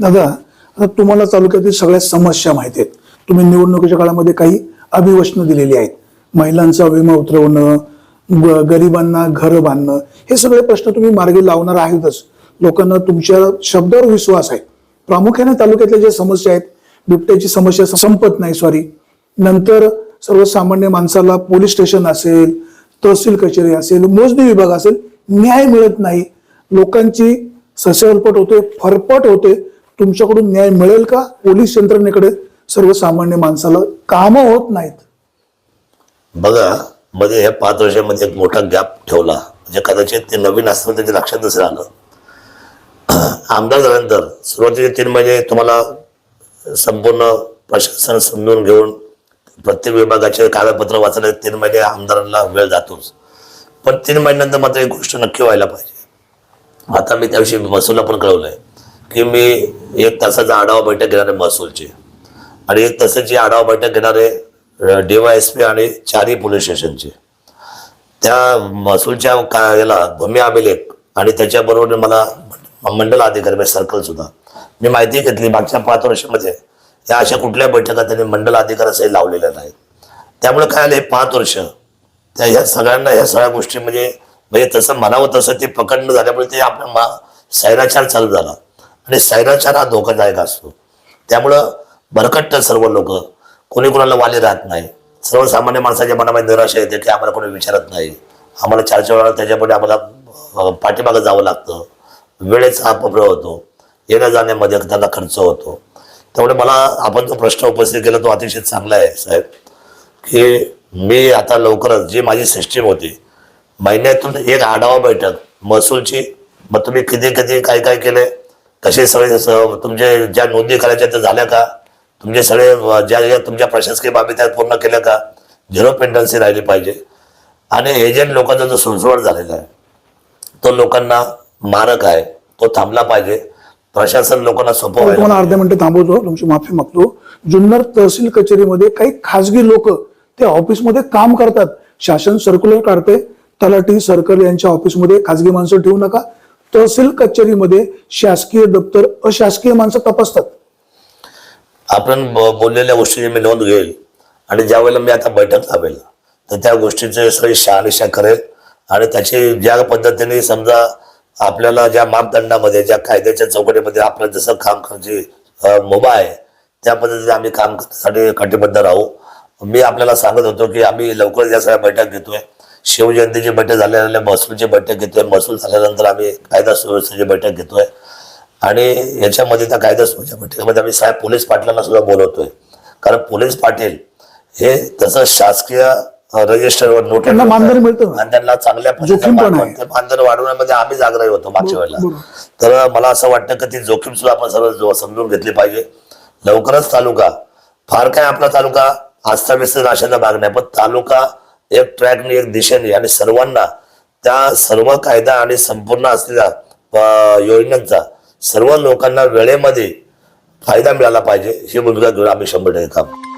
दादा आता तुम्हाला तालुक्यातील सगळ्या समस्या माहिती आहेत. तुम्ही निवडणुकीच्या काळामध्ये काही अभिवचनं दिलेली आहेत. महिलांचा विमा उतरवणं ग- गरिबांना घर बांधणं हे सगळे प्रश्न तुम्ही मार्गी लावणार आहेतच. लोकांना तुमच्या शब्दावर विश्वास आहे. प्रामुख्याने तालुक्यातल्या ज्या समस्या आहेत बिबट्याची समस्या संपत नाही सॉरी नंतर सर्वसामान्य माणसाला पोलीस स्टेशन असेल तहसील कचेरी असेल मोजणी विभाग असेल न्याय मिळत नाही. लोकांची ससेवलपट होते फरपट होते. तुमच्याकडून न्याय मिळेल का? पोलीस यंत्रणेकडे सर्वसामान्य माणसाला कामं होत नाहीत. बघा मध्ये ह्या पाच वर्षामध्ये एक मोठा गॅप ठेवला. म्हणजे कदाचित ते नवीन असताना त्याच्या लक्षात नसेल आलं. आमदार झाल्यानंतर सुरुवातीचे तीन महिने तुम्हाला संपूर्ण प्रशासन समजून घेऊन प्रत्येक विभागाचे कागदपत्र वाचायला तीन महिने आमदारांना वेळ जातोच. पण तीन महिन्यानंतर मात्र एक गोष्ट नक्की व्हायला पाहिजे. आता मी त्याविषयी मसूला पण कळवलंय. की मी एक तासाचा आढावा बैठक घेणार आहे महसूलची. आणि एक तासाची आढावा बैठक घेणार आहे डीवायएसपी आणि चारही पोलीस स्टेशनची. त्या महसूलच्या का याला भूमी अभिलेख आणि त्याच्याबरोबर मला मंडल अधिकारी म्हणजे सर्कल सुद्धा. मी माहिती घेतली मागच्या पाच वर्षामध्ये. या अशा कुठल्या बैठका त्यांनी मंडल अधिकारासही लावलेल्या नाहीत. त्यामुळे काय आलं हे पाच वर्ष त्या ह्या सगळ्यांना ह्या सगळ्या गोष्टी म्हणजे म्हणजे तसं म्हणावं तसं ते पकडणं झाल्यामुळे ते आपल्या मा सैराचार चालू झाला. आणि सैराचार हा धोकादायक असतो. त्यामुळं भरकट्ट सर्व लोक. कोणी कोणाला वाले राहत नाही. सर्वसामान्य माणसाच्या मनामध्ये निराशा येते की आम्हाला कोणी विचारत नाही. आम्हाला चार चार वेळा त्याच्यापुढे आम्हाला पाठीमागं जावं लागतं. वेळेचा अपप्रय होतो. येण्या जाण्यामध्ये त्यांना खर्च होतो. त्यामुळे मला आपण जो प्रश्न उपस्थित केला तो अतिशय चांगला आहे साहेब. की मी आता लवकरच जी माझी सिस्टीम होती महिन्यातून एक आढावा बैठक महसूलची. मग तुम्ही किती किती काय काय केले कसे सगळे तुमचे ज्या नोंदी करायच्या त्या झाल्या का? तुमचे सगळे ज्या ज्या तुमच्या प्रशासकीय बाबी त्या पूर्ण केल्या का? झिरो पेंडन्सी राहिली पाहिजे. आणि एजंट लोकांचा जो सुळसुळाट झालेला आहे तो लोकांना मारक आहे. तो थांबला पाहिजे. प्रशासन लोकांना सोपं तुम्हाला अर्ध्या मिनिटं थांबवतो. तुमची माफी मागतो. जुन्नर तहसील कचेरीमध्ये काही खासगी लोक त्या ऑफिसमध्ये काम करतात. शासन सर्क्युलर काढते. तलाठी सर्कल यांच्या ऑफिसमध्ये खासगी माणसं ठेवू नका. तहसील कचेरीमध्ये शासकीय दप्तर अशासकीय माणसं तपासतात. आपण बोललेल्या गोष्टीची मी नोंद घेईल. आणि ज्या वेळेला मी आता बैठक लावेल तर त्या गोष्टीचे सगळी शहानिशा करेल. आणि त्याची ज्या पद्धतीने समजा आपल्याला ज्या मापदंडामध्ये ज्या कायद्याच्या चौकटीमध्ये आपलं जसं काम करायची मुभा आहे त्या पद्धतीने आम्ही काम करण्यासाठी कटिबद्ध राहू. मी आपल्याला सांगत होतो की आम्ही लवकरच या सगळ्या बैठक घेतोय. शिवजयंतीची बैठक झाल्यानंतर महसूलची बैठक घेतोय. महसूल झाल्यानंतर आम्ही कायदा सुव्यवस्थेची बैठक घेतोय. आणि याच्यामध्ये त्या कायदा सुव्यवस्था बैठकीमध्ये आम्ही साहेब पोलीस पाटलांना सुद्धा बोलवतोय. कारण पोलीस पाटील हे तसं शासकीय रजिस्टरवर नोट मानधन मिळतं? आणि त्यांना चांगल्या मानधन वाढवण्यामध्ये आम्ही आग्रही होतो मागच्या वेळेला. तर मला असं वाटतं की ती जोखीम सुद्धा आपण सर्व समजून घेतली पाहिजे. लवकरच तालुका फार काय आपला तालुका आस्थाव्यस्त नाशाचा भाग नाही पण तालुका एक ट्रॅकने एक दिशेने आणि सर्वांना त्या सर्व कायदा आणि संपूर्ण असलेल्या योजनांचा सर्व लोकांना वेळेमध्ये फायदा मिळाला पाहिजे. ही भूमिका घेऊन आम्ही शंभर टक्के काम.